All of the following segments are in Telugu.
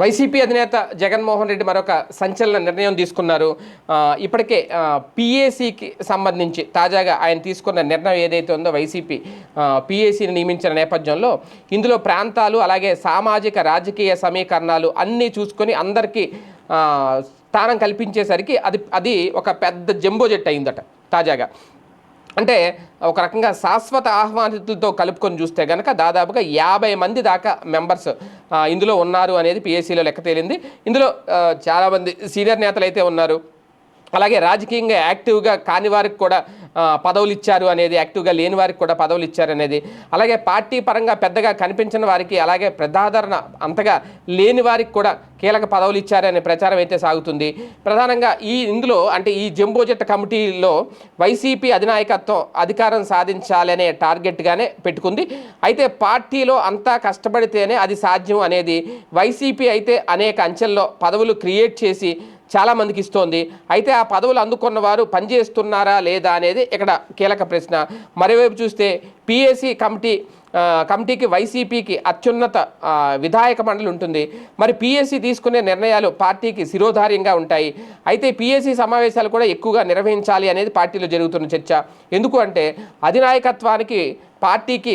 వైసీపీ అధినేత జగన్మోహన్ రెడ్డి మరొక సంచలన నిర్ణయం తీసుకున్నారు. ఇప్పటికే పిఏసీకి సంబంధించి తాజాగా ఆయన తీసుకున్న నిర్ణయం ఏదైతే ఉందో వైసీపీ పిఏసీని నియమించిన నేపథ్యంలో ఇందులో ప్రాంతాలు అలాగే సామాజిక రాజకీయ సమీకరణాలు అన్నీ చూసుకొని అందరికీ స్థానం కల్పించేసరికి అది అది ఒక పెద్ద జంబో జెట్ అయిందట తాజాగా. అంటే ఒక రకంగా శాశ్వత ఆహ్వానితులతో కలుపుకొని చూస్తే కనుక దాదాపుగా యాభై మంది దాకా మెంబర్స్ ఇందులో ఉన్నారు అనేది పిఎస్సిలో లెక్క తేలింది. ఇందులో చాలామంది సీనియర్ నేతలు అయితే ఉన్నారు. అలాగే రాజకీయంగా యాక్టివ్గా కాని వారికి కూడా పదవులు ఇచ్చారు అనేది యాక్టివ్గా లేని వారికి కూడా పదవులు ఇచ్చారు అనేది అలాగే పార్టీ పరంగా పెద్దగా కనిపించిన వారికి అలాగే ప్రజాదరణ అంతగా లేని వారికి కూడా కీలక పదవులు ఇచ్చారనే ప్రచారం అయితే సాగుతుంది. ప్రధానంగా ఈ ఇందులో అంటే ఈ జంబో జట్ట కమిటీలో వైసీపీ అధినాయకత్వం అధికారం సాధించాలనే టార్గెట్గానే పెట్టుకుంది. అయితే పార్టీలో అంతా కష్టపడితేనే అది సాధ్యం అనేది వైసీపీ అయితే అనేక అంచెల్లో పదవులు క్రియేట్ చేసి చాలా మందికి ఇస్తోంది. అయితే ఆ పదవులు అందుకున్న వారు పనిచేస్తున్నారా లేదా అనేది ఇక్కడ కీలక ప్రశ్న. మరోవైపు చూస్తే పిఎస్సి కమిటీ కమిటీకి వైసీపీకి అత్యున్నత విధాయక మండలి ఉంటుంది. మరి పిఎస్సి తీసుకునే నిర్ణయాలు పార్టీకి శిరోధార్యంగా ఉంటాయి. అయితే పిఎస్సి సమావేశాలు కూడా ఎక్కువగా నిర్వహించాలి అనేది పార్టీలో జరుగుతున్న చర్చ. ఎందుకు అంటే అధినాయకత్వానికి పార్టీకి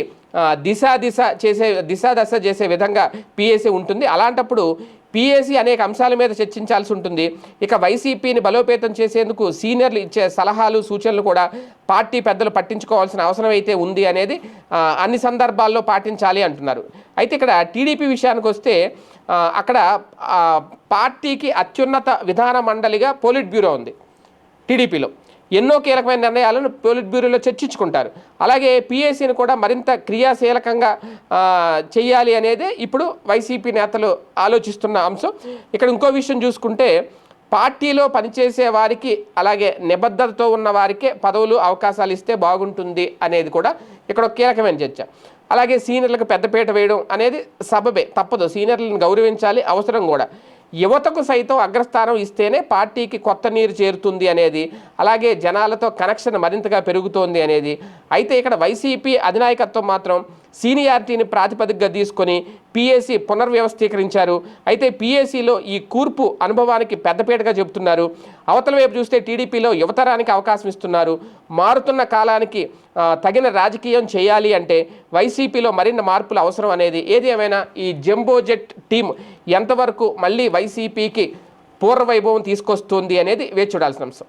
దిశ దిశ చేసే దిశ దశ చేసే విధంగా పిఎస్సి ఉంటుంది. అలాంటప్పుడు పీఏసీ అనేక అంశాల మీద చర్చించాల్సి ఉంటుంది. ఇక వైసీపీని బలోపేతం చేసేందుకు సీనియర్లు ఇచ్చే సలహాలు సూచనలు కూడా పార్టీ పెద్దలు పట్టించుకోవాల్సిన అవసరం అయితే ఉంది అనేది అన్ని సందర్భాల్లో పాటించాలి అంటున్నారు. అయితే ఇక్కడ టీడీపీ విషయానికి వస్తే అక్కడ పార్టీకి అత్యున్నత విధాన మండలిగా పోలిట్ బ్యూరో ఉంది టీడీపీలో. ఎన్నో కీలకమైన నిర్ణయాలను పోలిట్ బ్యూరోలో చర్చించుకుంటారు. అలాగే పిఎస్సిని కూడా మరింత క్రియాశీలకంగా చేయాలి అనేది ఇప్పుడు వైసీపీ నేతలు ఆలోచిస్తున్న అంశం. ఇక్కడ ఇంకో విషయం చూసుకుంటే పార్టీలో పనిచేసే వారికి అలాగే నిబద్ధతతో ఉన్న వారికే పదవులు అవకాశాలు ఇస్తే బాగుంటుంది అనేది కూడా ఇక్కడ ఒక కీలకమైన చర్చ. అలాగే సీనియర్లకు పెద్దపీట వేయడం అనేది సబబే తప్పదు. సీనియర్లను గౌరవించాలి అవసరం కూడా. యువతకు సైతం అగ్రస్థానం ఇస్తేనే పార్టీకి కొత్త నీరు చేరుతుంది అనేది అలాగే జనాలతో కనెక్షన్ మరింతగా పెరుగుతోంది అనేది. అయితే ఇక్కడ వైసీపీ అధినాయకత్వం మాత్రం సీనియారిటీని ప్రాతిపదికగా తీసుకొని పిఎస్సి పునర్వ్యవస్థీకరించారు. అయితే పిఎస్సిలో ఈ కూర్పు అనుభవానికి పెద్దపీటగా చెబుతున్నారు. అవతల వైపు చూస్తే టీడీపీలో యువతరానికి అవకాశం ఇస్తున్నారు. మారుతున్న కాలానికి తగిన రాజకీయం చేయాలి అంటే వైసీపీలో మరిన్ని మార్పులు అవసరం అనేది ఏది ఏమైనా ఈ జంబోజెట్ టీం ఎంతవరకు మళ్ళీ వైసీపీకి పూర్వవైభవం తీసుకొస్తుంది అనేది వేచి చూడాల్సిన అంశం.